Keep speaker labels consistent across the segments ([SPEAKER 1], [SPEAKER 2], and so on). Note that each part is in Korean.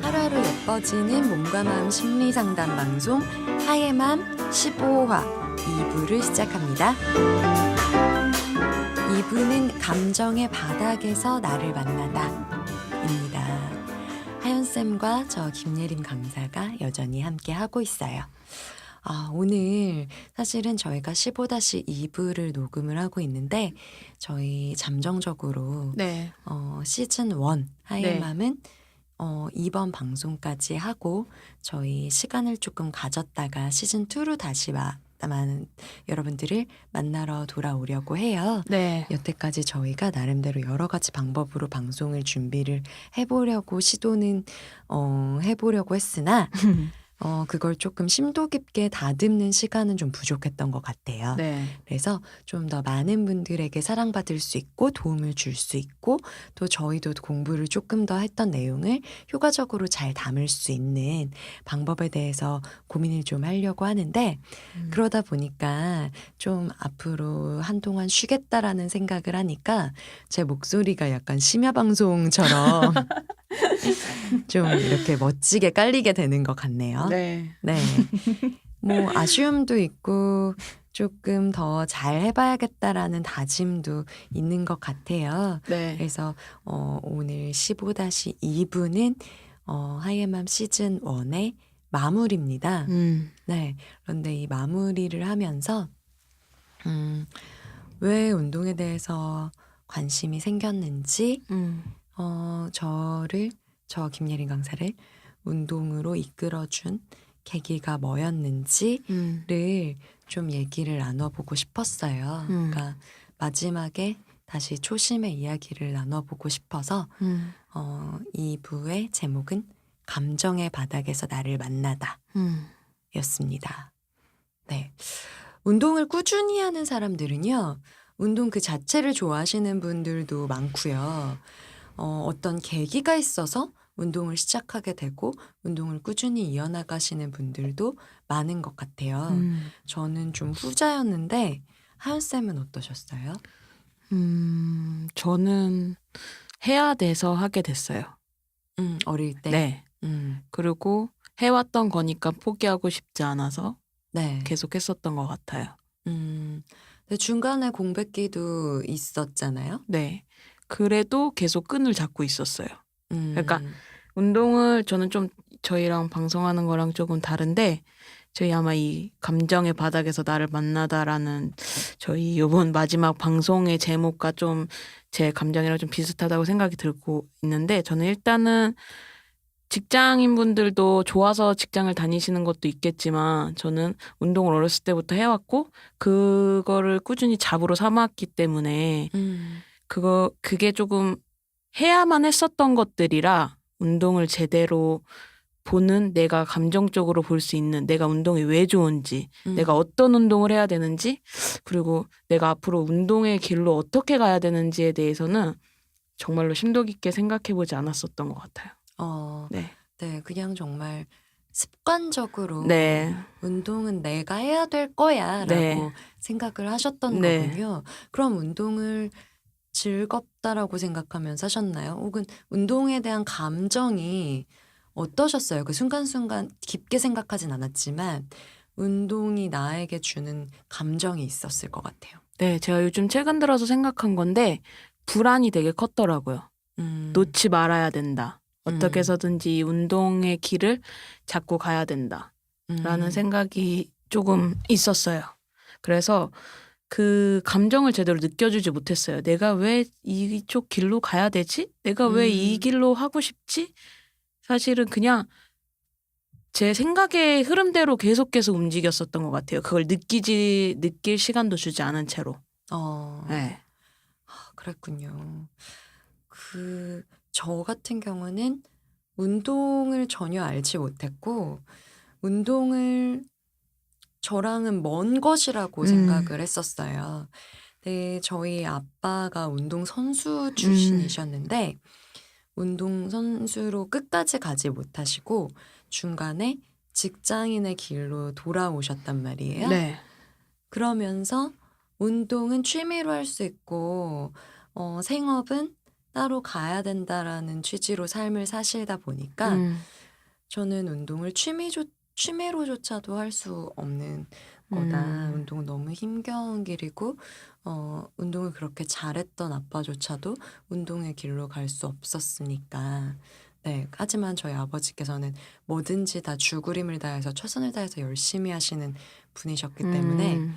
[SPEAKER 1] 하루하루 예뻐지는 몸과 마음 심리 상담 방송 하예맘 15화 2부를 시작합니다. 2부는 감정의 바닥에서 나를 만나다입니다. 하연쌤과 저 김예림 강사가 여전히 함께 하고 있어요. 아, 오늘 사실은 저희가 15-2부를 녹음을 하고 있는데 저희 잠정적으로
[SPEAKER 2] 네.
[SPEAKER 1] 어, 시즌 1 하이맘은 어, 이번 방송까지 하고 저희 시간을 조금 가졌다가 시즌 2로 다시 마, 만 여러분들을 만나러 돌아오려고 해요.
[SPEAKER 2] 네.
[SPEAKER 1] 여태까지 저희가 나름대로 여러 가지 방법으로 방송을 준비를 해보려고 시도는 어, 해보려고 했으나 어, 그걸 조금 심도 깊게 다듬는 시간은 좀 부족했던 것 같아요.
[SPEAKER 2] 네.
[SPEAKER 1] 그래서 좀 더 많은 분들에게 사랑받을 수 있고 도움을 줄 수 있고 또 저희도 공부를 조금 더 했던 내용을 효과적으로 잘 담을 수 있는 방법에 대해서 고민을 좀 하려고 하는데
[SPEAKER 2] 음.
[SPEAKER 1] 그러다 보니까 좀 앞으로 한동안 쉬겠다라는 생각을 하니까 제 목소리가 약간 심야 방송처럼 좀 이렇게 멋지게 깔리게 되는 것 같네요.
[SPEAKER 2] 네.
[SPEAKER 1] 네. 뭐 아쉬움도 있고 조금 더 잘 해봐야겠다라는 다짐도 있는 것 같아요.
[SPEAKER 2] 네.
[SPEAKER 1] 그래서 어, 오늘 15-2부는 어, 하이엠맘 시즌 1의 마무리입니다.
[SPEAKER 2] 음.
[SPEAKER 1] 네. 그런데 이 마무리를 하면서 음, 왜 운동에 대해서 관심이 생겼는지
[SPEAKER 2] 음.
[SPEAKER 1] 어, 저를 저 김예린 강사를 운동으로 이끌어준 계기가 뭐였는지를
[SPEAKER 2] 음.
[SPEAKER 1] 좀 얘기를 나눠보고 싶었어요.
[SPEAKER 2] 음.
[SPEAKER 1] 그러니까 마지막에 다시 초심의 이야기를 나눠보고 싶어서
[SPEAKER 2] 음.
[SPEAKER 1] 어, 이 부의 제목은 감정의 바닥에서 나를 만나다
[SPEAKER 2] 음.
[SPEAKER 1] 였습니다. 네. 운동을 꾸준히 하는 사람들은요, 운동 그 자체를 좋아하시는 분들도 많고요. 어, 어떤 계기가 있어서 운동을 시작하게 되고 운동을 꾸준히 이어나가시는 분들도 많은 것 같아요.
[SPEAKER 2] 음.
[SPEAKER 1] 저는 좀 후자였는데 하연 쌤은 어떠셨어요?
[SPEAKER 2] 음. 저는 해야 돼서 하게 됐어요.
[SPEAKER 1] 음, 어릴 때.
[SPEAKER 2] 네.
[SPEAKER 1] 음,
[SPEAKER 2] 그리고 해왔던 거니까 포기하고 싶지 않아서
[SPEAKER 1] 네.
[SPEAKER 2] 계속 했었던 것 같아요.
[SPEAKER 1] 음, 근데 중간에 공백기도 있었잖아요.
[SPEAKER 2] 네. 그래도 계속 끈을 잡고 있었어요.
[SPEAKER 1] 음,
[SPEAKER 2] 그러니까 운동을 저는 좀 저희랑 방송하는 거랑 조금 다른데 저희 아마 이 감정의 바닥에서 나를 만나다라는 저희 요번 마지막 방송의 제목과 좀 제 감정이랑 좀 비슷하다고 생각이 들고 있는데 저는 일단은 직장인 분들도 좋아서 직장을 다니시는 것도 있겠지만 저는 운동을 어렸을 때부터 해왔고 그거를 꾸준히 잡으로 삼았기 때문에
[SPEAKER 1] 음,
[SPEAKER 2] 그거 그게 조금 해야만 했었던 것들이라 운동을 제대로 보는 내가 감정적으로 볼 수 있는 내가 운동이 왜 좋은지
[SPEAKER 1] 음,
[SPEAKER 2] 내가 어떤 운동을 해야 되는지 그리고 내가 앞으로 운동의 길로 어떻게 가야 되는지에 대해서는 정말로 심도 깊게 생각해 보지 않았었던 것 같아요.
[SPEAKER 1] 어,
[SPEAKER 2] 네.
[SPEAKER 1] 네, 그냥 정말 습관적으로
[SPEAKER 2] 네.
[SPEAKER 1] 운동은 내가 해야 될 거야라고
[SPEAKER 2] 네.
[SPEAKER 1] 생각을 하셨던
[SPEAKER 2] 네.
[SPEAKER 1] 거군요. 그럼 운동을 즐겁다라고 생각하면서 하셨나요? 혹은 운동에 대한 감정이 어떠셨어요? 그 순간순간 깊게 생각하진 않았지만 운동이 나에게 주는 감정이 있었을 것 같아요.
[SPEAKER 2] 네, 제가 요즘 최근 들어서 생각한 건데 불안이 되게 컸더라고요.
[SPEAKER 1] 음,
[SPEAKER 2] 놓지 말아야 된다. 어떻게
[SPEAKER 1] 음.
[SPEAKER 2] 해서든지 이 운동의 길을 잡고 가야 된다. 라는
[SPEAKER 1] 음,
[SPEAKER 2] 생각이 조금 있었어요. 그래서 그 감정을 제대로 느껴주지 못했어요. 내가 왜 이쪽 길로 가야 되지? 내가 왜이
[SPEAKER 1] 음.
[SPEAKER 2] 길로 하고 싶지? 사실은 그냥 제 생각의 흐름대로 계속해서 움직였었던 것 같아요. 그걸 느끼지, 느낄 시간도 주지 않은 채로.
[SPEAKER 1] 어,
[SPEAKER 2] 네.
[SPEAKER 1] 아, 그랬군요. 그, 저 같은 경우는 운동을 전혀 알지 못했고, 운동을 저랑은 먼 것이라고
[SPEAKER 2] 음.
[SPEAKER 1] 생각을 했었어요. 네, 저희 아빠가 운동 선수 출신이셨는데, 운동 선수로 끝까지 가지 못하시고, 중간에 직장인의 길로 돌아오셨단 말이에요.
[SPEAKER 2] 네.
[SPEAKER 1] 그러면서 운동은 취미로 할 수 있고 어 생업은 따로 가야 된다라는 취지로 삶을 사시다 보니까
[SPEAKER 2] 음.
[SPEAKER 1] 저는 운동을 취미조 취미로조차도 할 수 없는 거다.
[SPEAKER 2] 음.
[SPEAKER 1] 운동은 너무 힘겨운 길이고 어 운동을 그렇게 잘했던 아빠조차도 운동의 길로 갈 수 없었으니까. 네. 하지만 저희 아버지께서는 뭐든지 다 죽으림을 다해서 최선을 다해서 열심히 하시는 분이셨기 때문에
[SPEAKER 2] 음.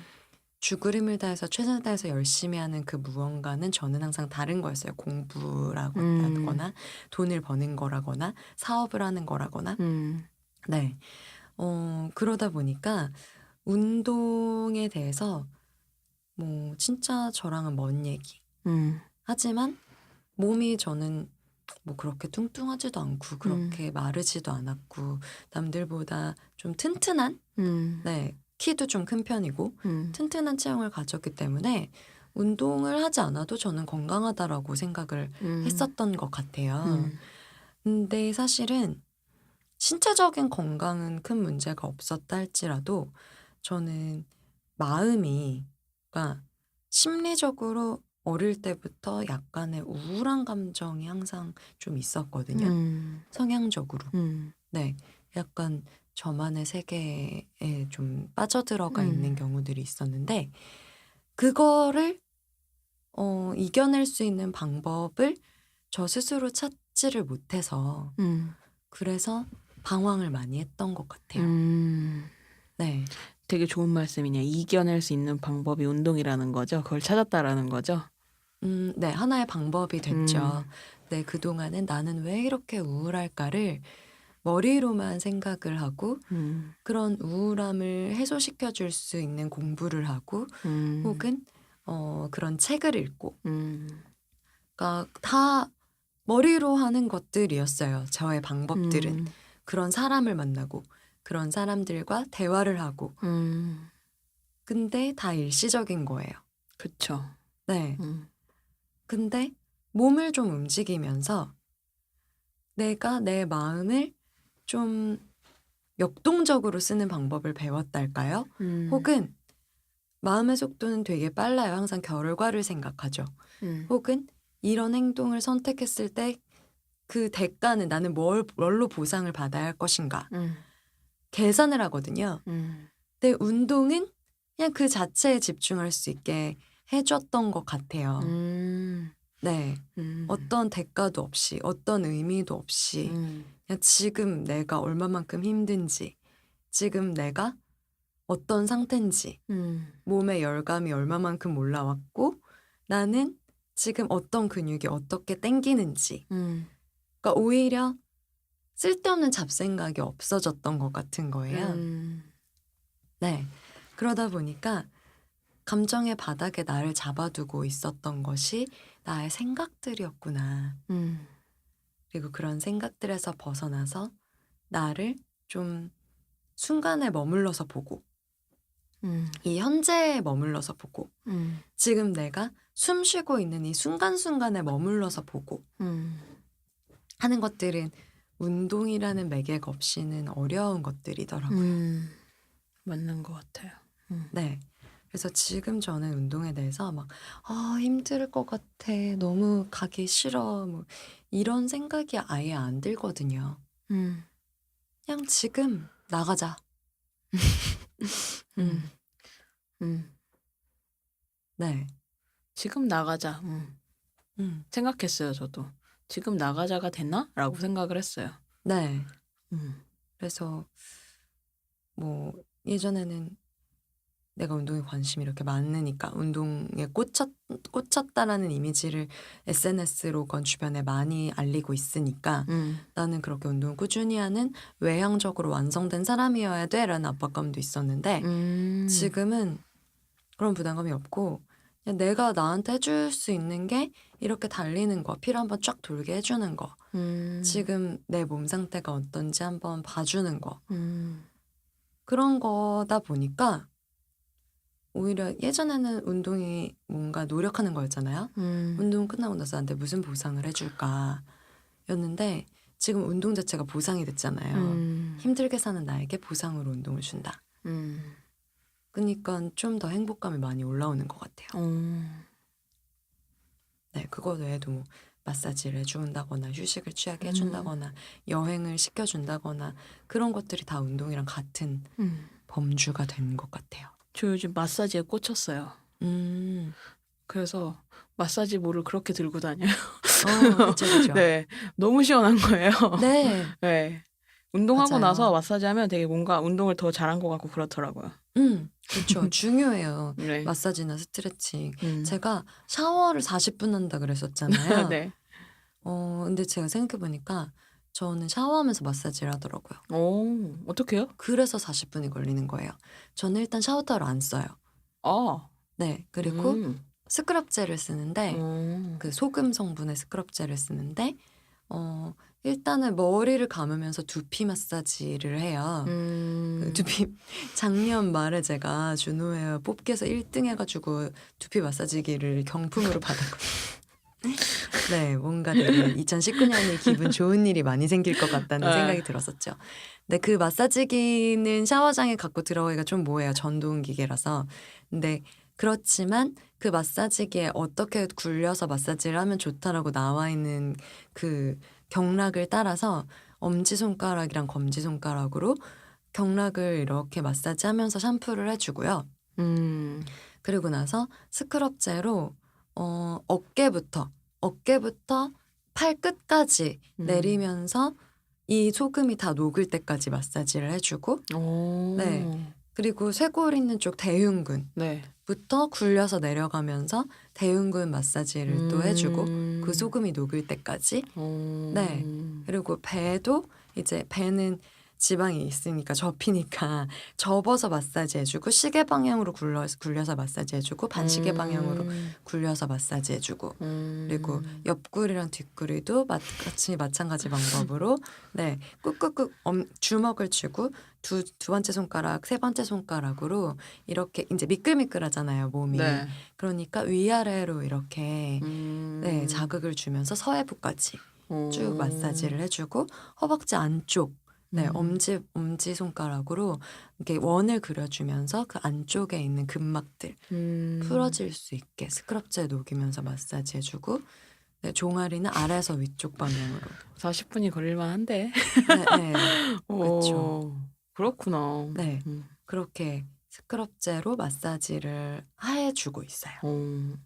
[SPEAKER 1] 죽으림을 다해서 최선을 다해서 열심히 하는 그 무언가는 저는 항상 다른 거였어요. 공부라고
[SPEAKER 2] 음.
[SPEAKER 1] 하거나 돈을 버는 거라거나 사업을 하는 거라거나.
[SPEAKER 2] 음.
[SPEAKER 1] 네. 어 그러다 보니까 운동에 대해서 뭐 진짜 저랑은 먼 얘기.
[SPEAKER 2] 음.
[SPEAKER 1] 하지만 몸이 저는 뭐 그렇게 뚱뚱하지도 않고
[SPEAKER 2] 음.
[SPEAKER 1] 그렇게 마르지도 않았고 남들보다 좀 튼튼한
[SPEAKER 2] 음.
[SPEAKER 1] 네. 키도 좀 큰 편이고
[SPEAKER 2] 음.
[SPEAKER 1] 튼튼한 체형을 가졌기 때문에 운동을 하지 않아도 저는 건강하다라고 생각을
[SPEAKER 2] 음.
[SPEAKER 1] 했었던 것 같아요.
[SPEAKER 2] 음.
[SPEAKER 1] 근데 사실은 신체적인 건강은 큰 문제가 없었다 할지라도 저는 마음이 그러니까 심리적으로 어릴 때부터 약간의 우울한 감정이 항상 좀 있었거든요.
[SPEAKER 2] 음.
[SPEAKER 1] 성향적으로.
[SPEAKER 2] 음.
[SPEAKER 1] 네. 약간 저만의 세계에 좀 빠져들어가
[SPEAKER 2] 음.
[SPEAKER 1] 있는 경우들이 있었는데 그거를 어 이겨낼 수 있는 방법을 저 스스로 찾지를 못해서
[SPEAKER 2] 음.
[SPEAKER 1] 그래서 방황을 많이 했던 것 같아요.
[SPEAKER 2] 음.
[SPEAKER 1] 네.
[SPEAKER 2] 되게 좋은 말씀이네요. 이겨낼 수 있는 방법이 운동이라는 거죠. 그걸 찾았다라는 거죠.
[SPEAKER 1] 음, 네. 하나의 방법이 됐죠.
[SPEAKER 2] 음.
[SPEAKER 1] 네. 그동안은 나는 왜 이렇게 우울할까를 머리로만 생각을 하고
[SPEAKER 2] 음.
[SPEAKER 1] 그런 우울함을 해소시켜 줄 수 있는 공부를 하고
[SPEAKER 2] 음.
[SPEAKER 1] 혹은 어 그런 책을 읽고
[SPEAKER 2] 음.
[SPEAKER 1] 그러니까 다 머리로 하는 것들이었어요. 저의 방법들은.
[SPEAKER 2] 음.
[SPEAKER 1] 그런 사람을 만나고 그런 사람들과 대화를 하고
[SPEAKER 2] 음.
[SPEAKER 1] 근데 다 일시적인 거예요.
[SPEAKER 2] 그쵸.
[SPEAKER 1] 네.
[SPEAKER 2] 음.
[SPEAKER 1] 근데 몸을 좀 움직이면서 내가 내 마음을 좀 역동적으로 쓰는 방법을 배웠달까요?
[SPEAKER 2] 음.
[SPEAKER 1] 혹은 마음의 속도는 되게 빨라요. 항상 결과를 생각하죠.
[SPEAKER 2] 음.
[SPEAKER 1] 혹은 이런 행동을 선택했을 때 그 대가는 나는 뭘, 뭘로 보상을 받아야 할 것인가.
[SPEAKER 2] 음.
[SPEAKER 1] 계산을 하거든요.
[SPEAKER 2] 음.
[SPEAKER 1] 근데 운동은 그냥 그 자체에 집중할 수 있게 해줬던 것 같아요.
[SPEAKER 2] 음.
[SPEAKER 1] 네.
[SPEAKER 2] 음.
[SPEAKER 1] 어떤 대가도 없이, 어떤 의미도 없이,
[SPEAKER 2] 음.
[SPEAKER 1] 그냥 지금 내가 얼마만큼 힘든지, 지금 내가 어떤 상태인지,
[SPEAKER 2] 음.
[SPEAKER 1] 몸의 열감이 얼마만큼 올라왔고, 나는 지금 어떤 근육이 어떻게 땡기는지.
[SPEAKER 2] 음.
[SPEAKER 1] 그러니까 오히려 쓸데없는 잡생각이 없어졌던 것 같은 거예요.
[SPEAKER 2] 음.
[SPEAKER 1] 네. 그러다 보니까 감정의 바닥에 나를 잡아두고 있었던 것이 나의 생각들이었구나.
[SPEAKER 2] 음.
[SPEAKER 1] 그리고 그런 생각들에서 벗어나서 나를 좀 순간에 머물러서 보고,
[SPEAKER 2] 음.
[SPEAKER 1] 이 현재에 머물러서 보고,
[SPEAKER 2] 음.
[SPEAKER 1] 지금 내가 숨 쉬고 있는 이 순간순간에 머물러서 보고
[SPEAKER 2] 음.
[SPEAKER 1] 하는 것들은 운동이라는 매개가 없이는 어려운 것들이더라고요.
[SPEAKER 2] 음. 맞는 것 같아요. 음.
[SPEAKER 1] 네. 그래서 지금 저는 운동에 대해서 막, 아, 힘들 것 같아. 너무 가기 싫어. 뭐, 이런 생각이 아예 안 들거든요.
[SPEAKER 2] 음.
[SPEAKER 1] 그냥 지금 나가자.
[SPEAKER 2] 음. 음.
[SPEAKER 1] 네.
[SPEAKER 2] 지금 나가자. 음.
[SPEAKER 1] 음.
[SPEAKER 2] 생각했어요, 저도. 지금 나가자가 되나? 라고 생각을 했어요.
[SPEAKER 1] 네.
[SPEAKER 2] 음.
[SPEAKER 1] 그래서 뭐 예전에는 내가 운동에 관심이 이렇게 많으니까 운동에 꽂혔, 꽂혔다라는 이미지를 SNS로건 주변에 많이 알리고 있으니까
[SPEAKER 2] 음.
[SPEAKER 1] 나는 그렇게 운동을 꾸준히 하는 외향적으로 완성된 사람이어야 돼라는 압박감도 있었는데
[SPEAKER 2] 음.
[SPEAKER 1] 지금은 그런 부담감이 없고 내가 나한테 해줄 수 있는 게 이렇게 달리는 거, 피를 한번 쫙 돌게 해주는 거,
[SPEAKER 2] 음.
[SPEAKER 1] 지금 내 몸 상태가 어떤지 한번 봐주는 거
[SPEAKER 2] 음.
[SPEAKER 1] 그런 거다 보니까 오히려 예전에는 운동이 뭔가 노력하는 거였잖아요.
[SPEAKER 2] 음.
[SPEAKER 1] 운동 끝나고 나서 나한테 무슨 보상을 해줄까 였는데 지금 운동 자체가 보상이 됐잖아요.
[SPEAKER 2] 음.
[SPEAKER 1] 힘들게 사는 나에게 보상으로 운동을 준다.
[SPEAKER 2] 음.
[SPEAKER 1] 그러니까 좀 더 행복감이 많이 올라오는 것 같아요.
[SPEAKER 2] 어.
[SPEAKER 1] 네, 그거 외에도 뭐 마사지를 해준다거나 휴식을 취하게
[SPEAKER 2] 음.
[SPEAKER 1] 해준다거나 여행을 시켜준다거나 그런 것들이 다 운동이랑 같은
[SPEAKER 2] 음.
[SPEAKER 1] 범주가 되는 것 같아요.
[SPEAKER 2] 저 요즘 마사지에 꽂혔어요.
[SPEAKER 1] 음,
[SPEAKER 2] 그래서 마사지 볼을 그렇게 들고 다녀요.
[SPEAKER 1] 어, 그죠, 그죠.
[SPEAKER 2] 네. 너무 시원한 거예요.
[SPEAKER 1] 네,
[SPEAKER 2] 네. 운동하고
[SPEAKER 1] 맞아요.
[SPEAKER 2] 나서 마사지 하면 되게 뭔가 운동을 더 잘한 것 같고 그렇더라고요.
[SPEAKER 1] 음, 그렇죠. 중요해요.
[SPEAKER 2] 네.
[SPEAKER 1] 마사지나 스트레칭.
[SPEAKER 2] 음.
[SPEAKER 1] 제가 샤워를 40분 한다 그랬었잖아요.
[SPEAKER 2] 네.
[SPEAKER 1] 어, 근데 제가 생각해 보니까 저는 샤워하면서 마사지를 하더라고요.
[SPEAKER 2] 오, 어떡해요?
[SPEAKER 1] 그래서 40분이 걸리는 거예요. 저는 일단 샤워 타월을 안 써요.
[SPEAKER 2] 아.
[SPEAKER 1] 네, 그리고
[SPEAKER 2] 음.
[SPEAKER 1] 스크럽 젤을 쓰는데
[SPEAKER 2] 음.
[SPEAKER 1] 그 소금 성분의 스크럽 젤을 쓰는데 어 일단은 머리를 감으면서 두피 마사지를 해요.
[SPEAKER 2] 음.
[SPEAKER 1] 그 두피 작년 말에 제가 준호헤어 뽑기에서 1등 해가지고 두피 마사지기를 경품으로 받았거든요. 네, 뭔가 되게 2019년에 기분 좋은 일이 많이 생길 것 같다는
[SPEAKER 2] 네.
[SPEAKER 1] 생각이 들었었죠. 근데 그 마사지기는 샤워장에 갖고 들어가기가 좀 뭐예요. 전동 기계라서. 근데 그렇지만 그 마사지기에 어떻게 굴려서 마사지를 하면 좋다라고 나와 있는 그 경락을 따라서 엄지손가락이랑 검지손가락으로 경락을 이렇게 마사지하면서 샴푸를 해주고요.
[SPEAKER 2] 음.
[SPEAKER 1] 그리고 나서 스크럽제로 어, 어깨부터 어깨부터 팔 끝까지
[SPEAKER 2] 음.
[SPEAKER 1] 내리면서 이 소금이 다 녹을 때까지 마사지를 해주고
[SPEAKER 2] 오.
[SPEAKER 1] 네. 그리고 쇄골 있는 쪽 대흉근부터
[SPEAKER 2] 네.
[SPEAKER 1] 굴려서 내려가면서 대흉근 마사지를 또 해주고
[SPEAKER 2] 음.
[SPEAKER 1] 그 소금이 녹을 때까지
[SPEAKER 2] 오.
[SPEAKER 1] 네. 그리고 배도 이제 배는 지방이 있으니까 접히니까 접어서 마사지 해주고 시계 방향으로 굴려, 굴려서 마사지 해주고 반시계 방향으로
[SPEAKER 2] 음.
[SPEAKER 1] 굴려서 마사지 해주고
[SPEAKER 2] 음.
[SPEAKER 1] 그리고 옆구리랑 뒷구리도 마치 마찬가지 방법으로 네 꾹꾹꾹 엄, 주먹을 쥐고 두, 두 번째 손가락 세 번째 손가락으로 이렇게 이제 미끌미끌하잖아요 몸이
[SPEAKER 2] 네.
[SPEAKER 1] 그러니까 위아래로 이렇게
[SPEAKER 2] 음.
[SPEAKER 1] 네 자극을 주면서 서해부까지
[SPEAKER 2] 오.
[SPEAKER 1] 쭉 마사지를 해주고 허벅지 안쪽 네
[SPEAKER 2] 음.
[SPEAKER 1] 엄지 엄지 손가락으로 이렇게 원을 그려주면서 그 안쪽에 있는 근막들
[SPEAKER 2] 음.
[SPEAKER 1] 풀어질 수 있게 스크럽제 녹이면서 마사지 해주고 네, 종아리는 아래에서 위쪽 방향으로
[SPEAKER 2] 40분이 걸릴만 한데.
[SPEAKER 1] 네, 네,
[SPEAKER 2] 오.
[SPEAKER 1] 그쵸.
[SPEAKER 2] 그렇구나.
[SPEAKER 1] 네
[SPEAKER 2] 음.
[SPEAKER 1] 그렇게 스크럽제로 마사지를 해주고 있어요.
[SPEAKER 2] 오.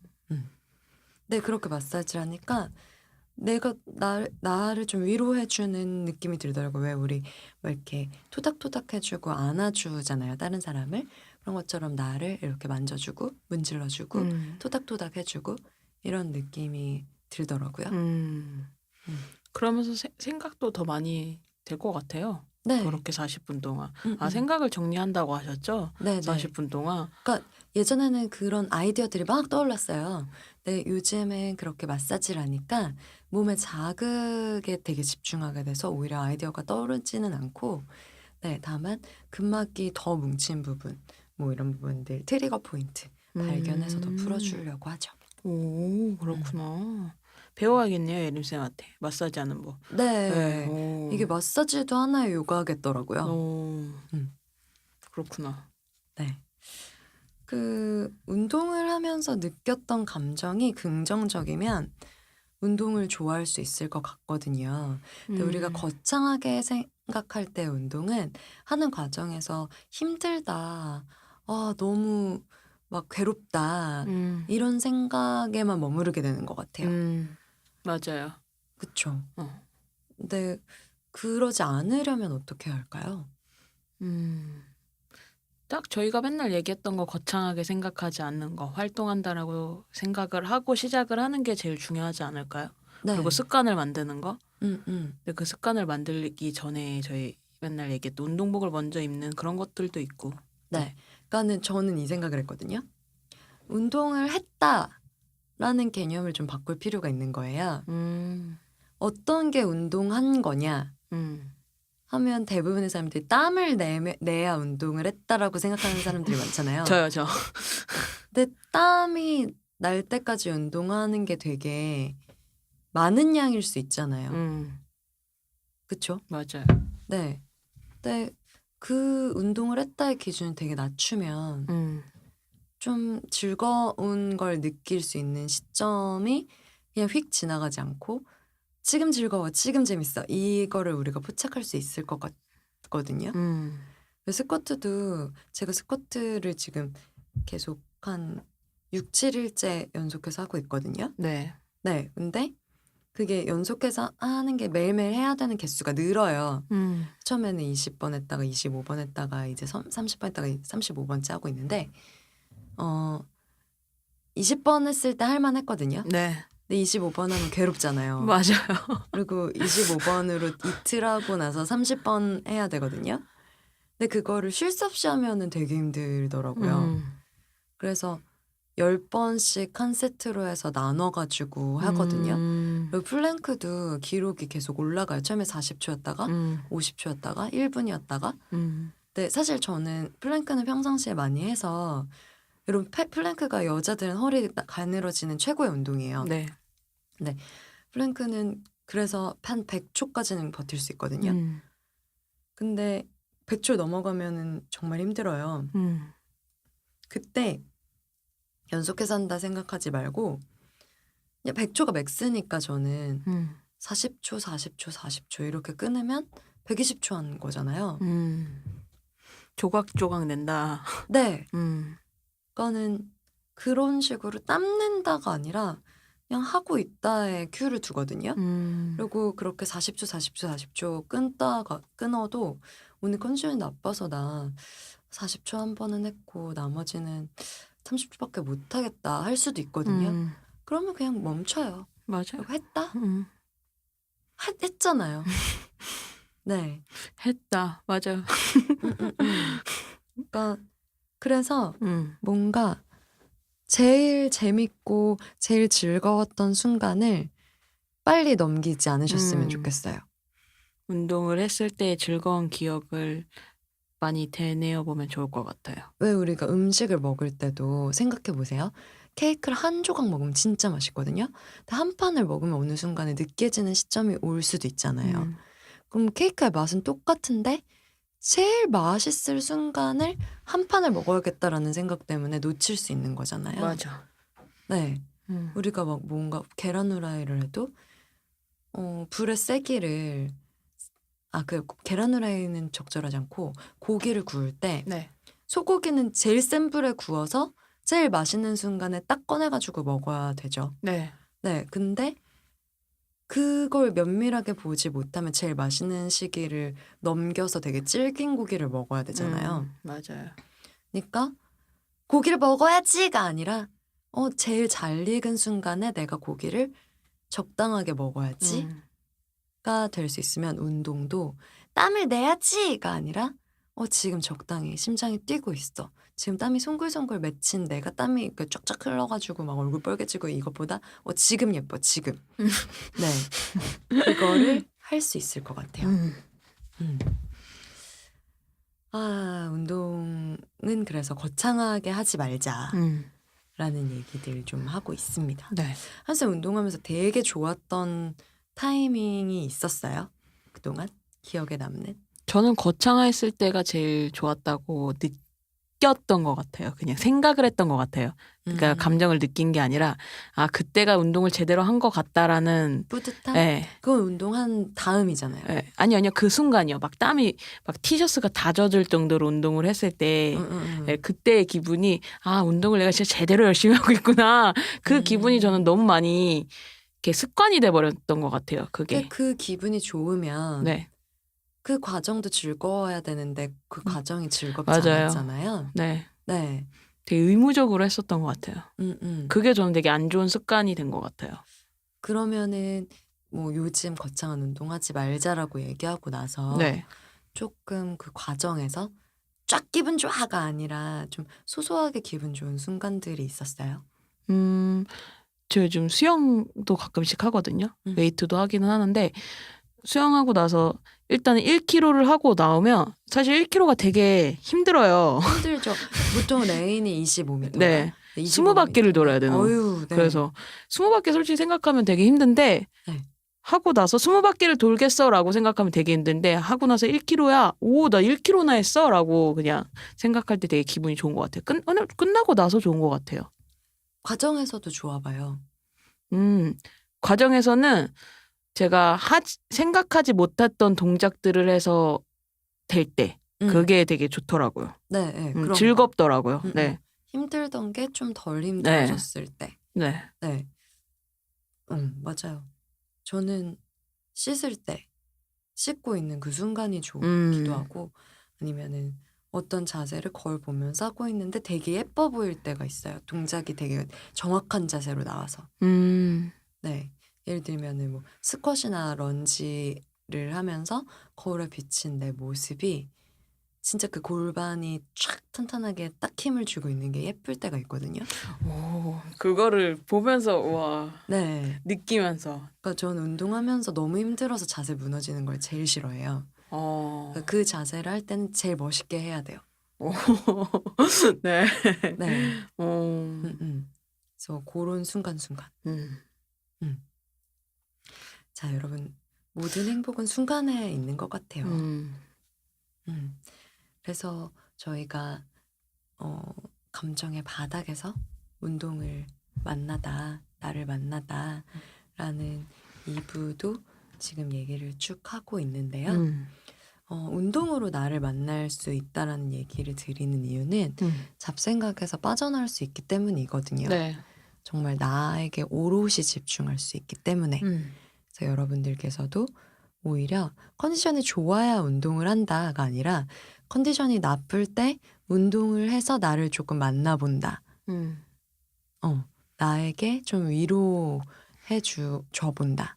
[SPEAKER 1] 네 그렇게 마사지를 하니까 내가 나, 나를 좀 위로해주는 느낌이 들더라고요. 왜 우리 뭐 이렇게 토닥토닥 해주고 안아주잖아요. 다른 사람을. 그런 것처럼 나를 이렇게 만져주고 문질러주고
[SPEAKER 2] 음.
[SPEAKER 1] 토닥토닥 해주고 이런 느낌이 들더라고요.
[SPEAKER 2] 음.
[SPEAKER 1] 음.
[SPEAKER 2] 그러면서 세- 생각도 더 많이 될 것 같아요.
[SPEAKER 1] 네.
[SPEAKER 2] 그렇게 40분 동안.
[SPEAKER 1] 음,
[SPEAKER 2] 아,
[SPEAKER 1] 음.
[SPEAKER 2] 생각을 정리한다고 하셨죠?
[SPEAKER 1] 네, 네.
[SPEAKER 2] 40분 동안.
[SPEAKER 1] 예전에는 그런 아이디어들이 막 떠올랐어요. 근데 요즘엔 그렇게 마사지를 하니까 몸의 자극에 되게 집중하게 돼서 오히려 아이디어가 떠오르지는 않고, 네, 다만 근막이 더 뭉친 부분, 뭐 이런 부분들 트리거 포인트 발견해서 더
[SPEAKER 2] 음.
[SPEAKER 1] 풀어주려고 하죠.
[SPEAKER 2] 오, 그렇구나. 배워야겠네요, 예림쌤한테. 마사지 하는 법.
[SPEAKER 1] 네,
[SPEAKER 2] 오.
[SPEAKER 1] 이게 마사지도 하나의 요가겠더라고요.
[SPEAKER 2] 오.
[SPEAKER 1] 음.
[SPEAKER 2] 그렇구나.
[SPEAKER 1] 네. 그 운동을 하면서 느꼈던 감정이 긍정적이면 운동을 좋아할 수 있을 것 같거든요. 근데 우리가
[SPEAKER 2] 음.
[SPEAKER 1] 거창하게 생각할 때 운동은 하는 과정에서 힘들다, 아, 너무 막 괴롭다,
[SPEAKER 2] 음.
[SPEAKER 1] 이런 생각에만 머무르게 되는 것 같아요.
[SPEAKER 2] 음. 맞아요.
[SPEAKER 1] 그쵸?
[SPEAKER 2] 어.
[SPEAKER 1] 근데 그러지 않으려면 어떻게 할까요?
[SPEAKER 2] 음. 딱 저희가 맨날 얘기했던 거 거창하게 생각하지 않는 거, 활동한다라고 생각을 하고 시작을 하는 게 제일 중요하지 않을까요?
[SPEAKER 1] 네.
[SPEAKER 2] 그리고 습관을 만드는 거.
[SPEAKER 1] 음, 음.
[SPEAKER 2] 근데 그 습관을 만들기 전에 저희 맨날 얘기했던 운동복을 먼저 입는 그런 것들도 있고.
[SPEAKER 1] 네. 그러니까는 저는 이 생각을 했거든요. 운동을 했다라는 개념을 좀 바꿀 필요가 있는 거예요.
[SPEAKER 2] 음.
[SPEAKER 1] 어떤 게 운동한 거냐
[SPEAKER 2] 음.
[SPEAKER 1] 하면 대부분의 사람들이 땀을 내, 내야 운동을 했다라고 생각하는 사람들이 많잖아요.
[SPEAKER 2] 저요, 저.
[SPEAKER 1] 근데 땀이 날 때까지 운동하는 게 되게 많은 양일 수 있잖아요.
[SPEAKER 2] 음.
[SPEAKER 1] 그쵸?
[SPEAKER 2] 맞아요.
[SPEAKER 1] 네. 근데 그 운동을 했다의 기준을 되게 낮추면
[SPEAKER 2] 음.
[SPEAKER 1] 좀 즐거운 걸 느낄 수 있는 시점이 그냥 휙 지나가지 않고 지금 즐거워, 지금 재밌어 이거를 우리가 포착할 수 있을 것 같거든요.
[SPEAKER 2] 음.
[SPEAKER 1] 스쿼트도 제가 스쿼트를 지금 계속 한 6, 7일째 연속해서 하고 있거든요.
[SPEAKER 2] 네.
[SPEAKER 1] 네, 근데 그게 연속해서 하는 게 매일매일 해야 되는 개수가 늘어요.
[SPEAKER 2] 음.
[SPEAKER 1] 처음에는 20번 했다가 25번 했다가 이제 30번 했다가 35번째 하고 있는데 어 20번 했을 때 할만했거든요.
[SPEAKER 2] 네.
[SPEAKER 1] 근데 25번 하면 괴롭잖아요.
[SPEAKER 2] 맞아요.
[SPEAKER 1] 그리고 25번으로 이틀 하고 나서 30번 해야 되거든요. 근데 그거를 쉴새 없이 하면은 되게 힘들더라고요.
[SPEAKER 2] 음.
[SPEAKER 1] 그래서 10번씩 한 세트로 해서 나눠가지고 하거든요.
[SPEAKER 2] 음.
[SPEAKER 1] 그리고 플랭크도 기록이 계속 올라가요. 처음에 40초였다가
[SPEAKER 2] 음.
[SPEAKER 1] 50초였다가 1분이었다가
[SPEAKER 2] 음.
[SPEAKER 1] 근데 사실 저는 플랭크는 평상시에 많이 해서 여러분 페- 플랭크가 여자들은 허리 가늘어지는 최고의 운동이에요.
[SPEAKER 2] 네.
[SPEAKER 1] 플랭크는 그래서 한 100초까지는 버틸 수 있거든요.
[SPEAKER 2] 음.
[SPEAKER 1] 근데 100초 넘어가면은 정말 힘들어요.
[SPEAKER 2] 음.
[SPEAKER 1] 그때 연속해서 한다 생각하지 말고 그냥 100초가 맥스니까 저는
[SPEAKER 2] 음.
[SPEAKER 1] 40초, 40초, 40초 이렇게 끊으면 120초 한 거잖아요.
[SPEAKER 2] 음. 조각조각 낸다.
[SPEAKER 1] 네.
[SPEAKER 2] 음.
[SPEAKER 1] 그러니까는 그런 식으로 땀 낸다가 아니라 그냥 하고 있다에 큐를 두거든요.
[SPEAKER 2] 음.
[SPEAKER 1] 그리고 그렇게 40초, 40초, 40초 끊다가 끊어도 오늘 컨디션이 나빠서 나 40초 한 번은 했고 나머지는 30초밖에 못 하겠다 할 수도 있거든요.
[SPEAKER 2] 음.
[SPEAKER 1] 그러면 그냥 멈춰요.
[SPEAKER 2] 맞아요.
[SPEAKER 1] 했다?
[SPEAKER 2] 음.
[SPEAKER 1] 했, 했잖아요. 네.
[SPEAKER 2] 했다. 맞아요.
[SPEAKER 1] 음, 음, 음. 그러니까 그래서
[SPEAKER 2] 음.
[SPEAKER 1] 뭔가 제일 재밌고 제일 즐거웠던 순간을 빨리 넘기지 않으셨으면
[SPEAKER 2] 음.
[SPEAKER 1] 좋겠어요.
[SPEAKER 2] 운동을 했을 때의 즐거운 기억을 많이 되뇌어 보면 좋을 것 같아요.
[SPEAKER 1] 왜 우리가 음식을 먹을 때도 생각해 보세요. 케이크를 한 조각 먹으면 진짜 맛있거든요. 근데 한 판을 먹으면 어느 순간에 느껴지는 시점이 올 수도 있잖아요.
[SPEAKER 2] 음.
[SPEAKER 1] 그럼 케이크의 맛은 똑같은데 제일 맛있을 순간을 한 판을 먹어야겠다라는 생각 때문에 놓칠 수 있는 거잖아요.
[SPEAKER 2] 맞아.
[SPEAKER 1] 네.
[SPEAKER 2] 음.
[SPEAKER 1] 우리가 막 뭔가 계란 후라이를 해도 어, 불의 세기를 아, 그 계란 후라이는 적절하지 않고 고기를 구울 때
[SPEAKER 2] 네.
[SPEAKER 1] 소고기는 제일 센 불에 구워서 제일 맛있는 순간에 딱 꺼내가지고 먹어야 되죠.
[SPEAKER 2] 네.
[SPEAKER 1] 네, 근데 그걸 면밀하게 보지 못하면 제일 맛있는 시기를 넘겨서 되게 질긴 고기를 먹어야 되잖아요.
[SPEAKER 2] 음, 맞아요.
[SPEAKER 1] 그러니까 고기를 먹어야지가 아니라 어 제일 잘 익은 순간에 내가 고기를 적당하게 먹어야지가
[SPEAKER 2] 음.
[SPEAKER 1] 될수 있으면 운동도 땀을 내야지가 아니라 어 지금 적당히 심장이 뛰고 있어. 지금 땀이 송글송글 맺힌 내가 땀이 이렇게 쫙쫙 흘러가지고 막 얼굴 빨개지고 이것보다 어 지금 예뻐 지금.
[SPEAKER 2] 음.
[SPEAKER 1] 네 그거를 할 수 있을 것 같아요.
[SPEAKER 2] 음.
[SPEAKER 1] 음. 아 운동은 그래서 거창하게 하지 말자라는
[SPEAKER 2] 음.
[SPEAKER 1] 얘기들 좀 하고 있습니다.
[SPEAKER 2] 네.
[SPEAKER 1] 한쌤 운동하면서 되게 좋았던 타이밍이 있었어요? 그동안 기억에 남는?
[SPEAKER 2] 저는 거창했을 때가 제일 좋았다고 느 꼈던 것 같아요. 그냥 생각을 했던 것 같아요. 그러니까
[SPEAKER 1] 음,
[SPEAKER 2] 감정을 느낀 게 아니라 아 그때가 운동을 제대로 한 것 같다라는.
[SPEAKER 1] 뿌듯함?
[SPEAKER 2] 예.
[SPEAKER 1] 그건 운동한 다음이잖아요.
[SPEAKER 2] 예. 아니 아니요 그 순간이요. 막 땀이 막 티셔츠가 다 젖을 정도로 운동을 했을 때.
[SPEAKER 1] 음, 음, 음.
[SPEAKER 2] 예, 그때의 기분이 아 운동을 내가 진짜 제대로 열심히 하고 있구나 그
[SPEAKER 1] 음.
[SPEAKER 2] 기분이 저는 너무 많이 이렇게 습관이 돼 버렸던 것 같아요 그게
[SPEAKER 1] 그 기분이 좋으면
[SPEAKER 2] 네
[SPEAKER 1] 그 과정도 즐거워야 되는데 그 과정이 즐겁지
[SPEAKER 2] 음. 맞아요.
[SPEAKER 1] 않았잖아요.
[SPEAKER 2] 네.
[SPEAKER 1] 네.
[SPEAKER 2] 되게 의무적으로 했었던 것 같아요
[SPEAKER 1] 음, 음.
[SPEAKER 2] 그게 저는 되게 안 좋은 습관이 된 것 같아요
[SPEAKER 1] 그러면은 뭐 요즘 거창한 운동하지 말자라고 얘기하고 나서
[SPEAKER 2] 네
[SPEAKER 1] 조금 그 과정에서 쫙 기분 좋아가 아니라 좀 소소하게 기분 좋은 순간들이 있었어요.
[SPEAKER 2] 음, 저 요즘 수영도 가끔씩 하거든요.
[SPEAKER 1] 음.
[SPEAKER 2] 웨이트도 하기는 하는데 수영하고 나서 일단은 1km를 하고 나오면 사실 1km가 되게 힘들어요.
[SPEAKER 1] 힘들죠. 보통 레인이 25m.
[SPEAKER 2] 네. 20바퀴를 돌아야 되는
[SPEAKER 1] 어유, 네.
[SPEAKER 2] 그래서 20바퀴 솔직히 생각하면 되게 힘든데
[SPEAKER 1] 네.
[SPEAKER 2] 하고 나서 스무 바퀴를 돌겠어라고 생각하면 되게 힘든데 하고 나서 1km야. 오, 나 1km나 했어라고 그냥 생각할 때 되게 기분이 좋은 것 같아요. 끝 끝나고 나서 좋은 것 같아요.
[SPEAKER 1] 과정에서도 좋아 봐요.
[SPEAKER 2] 음, 과정에서는 제가 하, 생각하지 못했던 동작들을 해서 될 때
[SPEAKER 1] 음.
[SPEAKER 2] 그게 되게 좋더라고요.
[SPEAKER 1] 네, 네.
[SPEAKER 2] 음,
[SPEAKER 1] 그런 거.
[SPEAKER 2] 즐겁더라고요.
[SPEAKER 1] 음,
[SPEAKER 2] 네,
[SPEAKER 1] 음. 힘들던 게 좀 덜 힘들어졌을 때.
[SPEAKER 2] 네,
[SPEAKER 1] 네. 음, 맞아요. 저는 씻을 때 씻고 있는 그 순간이 좋기도
[SPEAKER 2] 음.
[SPEAKER 1] 하고 아니면은 어떤 자세를 거울 보면서 하고 있는데 되게 예뻐 보일 때가 있어요. 동작이 되게 정확한 자세로 나와서.
[SPEAKER 2] 음,
[SPEAKER 1] 네. 예를 들면은 뭐 스쿼시나 런지를 하면서 거울에 비친 내 모습이 진짜 그 골반이 쫙 탄탄하게 딱 힘을 주고 있는 게 예쁠 때가 있거든요.
[SPEAKER 2] 오, 그거를 보면서 와
[SPEAKER 1] 네.
[SPEAKER 2] 느끼면서
[SPEAKER 1] 그러니까 저는 운동하면서 너무 힘들어서 자세 무너지는 걸 제일 싫어해요.
[SPEAKER 2] 어,
[SPEAKER 1] 그러니까 그 자세를 할 때는 제일 멋있게 해야 돼요.
[SPEAKER 2] 오, 네,
[SPEAKER 1] 네.
[SPEAKER 2] 오,
[SPEAKER 1] 음, 음. 그래서 그런 순간순간.
[SPEAKER 2] 음,
[SPEAKER 1] 자, 여러분. 모든 행복은 순간에 있는 것 같아요.
[SPEAKER 2] 음,
[SPEAKER 1] 음. 그래서 저희가 어, 감정의 바닥에서 운동을 만나다, 나를 만나다 라는 2부도 지금 얘기를 쭉 하고 있는데요.
[SPEAKER 2] 음,
[SPEAKER 1] 어, 운동으로 나를 만날 수 있다라는 얘기를 드리는 이유는
[SPEAKER 2] 음,
[SPEAKER 1] 잡생각에서 빠져나올 수 있기 때문이거든요.
[SPEAKER 2] 네,
[SPEAKER 1] 정말 나에게 오롯이 집중할 수 있기 때문에.
[SPEAKER 2] 음,
[SPEAKER 1] 그래서 여러분들께서도 오히려 컨디션이 좋아야 운동을 한다가 아니라 컨디션이 나쁠 때 운동을 해서 나를 조금 만나본다.
[SPEAKER 2] 음,
[SPEAKER 1] 어, 나에게 좀 위로해 주, 줘본다.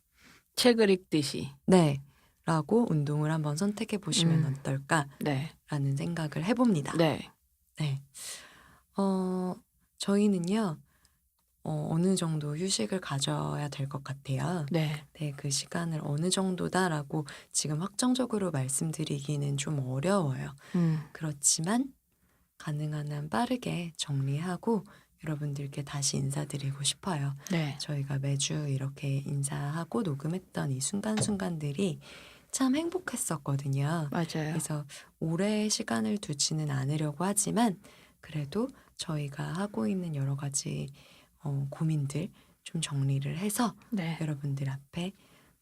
[SPEAKER 2] 책을 읽듯이,
[SPEAKER 1] 네. 라고 운동을 한번 선택해 보시면
[SPEAKER 2] 음.
[SPEAKER 1] 어떨까라는
[SPEAKER 2] 네,
[SPEAKER 1] 생각을 해봅니다.
[SPEAKER 2] 네,
[SPEAKER 1] 네. 어, 저희는요, 어, 어느 정도 휴식을 가져야 될 것 같아요.
[SPEAKER 2] 네,
[SPEAKER 1] 네, 그 시간을 어느 정도다라고 지금 확정적으로 말씀드리기는 좀 어려워요.
[SPEAKER 2] 음,
[SPEAKER 1] 그렇지만 가능한 한 빠르게 정리하고 여러분들께 다시 인사드리고 싶어요.
[SPEAKER 2] 네,
[SPEAKER 1] 저희가 매주 이렇게 인사하고 녹음했던 이 순간순간들이 참 행복했었거든요.
[SPEAKER 2] 맞아요.
[SPEAKER 1] 그래서 오래 시간을 두지는 않으려고 하지만 그래도 저희가 하고 있는 여러 가지 어, 고민들 좀 정리를 해서
[SPEAKER 2] 네,
[SPEAKER 1] 여러분들 앞에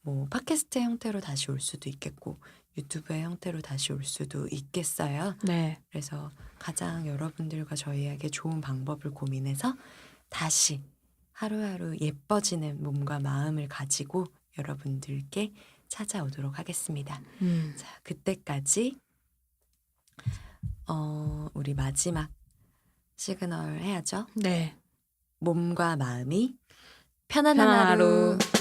[SPEAKER 1] 뭐 팟캐스트 형태로 다시 올 수도 있겠고 유튜브의 형태로 다시 올 수도 있겠어요.
[SPEAKER 2] 네,
[SPEAKER 1] 그래서 가장 여러분들과 저희에게 좋은 방법을 고민해서 다시 하루하루 예뻐지는 몸과 마음을 가지고 여러분들께 찾아오도록 하겠습니다.
[SPEAKER 2] 음,
[SPEAKER 1] 자, 그때까지 어, 우리 마지막 시그널 해야죠.
[SPEAKER 2] 네.
[SPEAKER 1] 몸과 마음이 편안한
[SPEAKER 2] 편안한
[SPEAKER 1] 하루.
[SPEAKER 2] 하루.